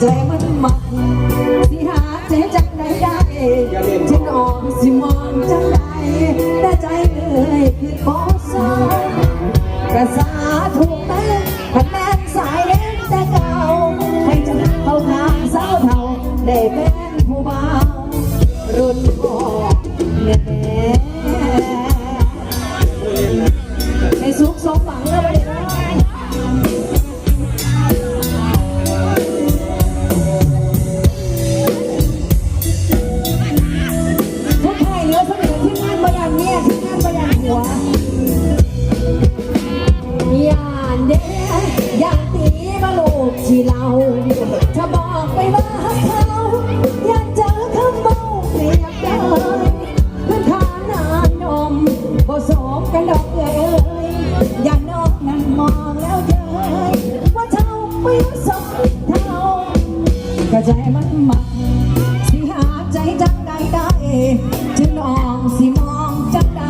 ใจมันมักที่หาเสีจังใดได้ฉันออกสิมองจังใดแต่ใจเลยคือบ่สาวกระสาถูกแม่พันแม่สายเล่นแต่เก่าให้จังเขาทางสาวเท่าได้ ยานเดอย่างตีมาลูกที่เราถ้าบอกไปว่าเขาอยากเจอคำเมาเปรียบเพื่อนทานนานนมผสมกันดอกเอ๋ยอย่านอกนั่งมองแล้วเจอว่าเท่าไม่รู้สมเท่ากระใจมันมักสิหาใจจังใดได้ถึงน้องสิมองจังใด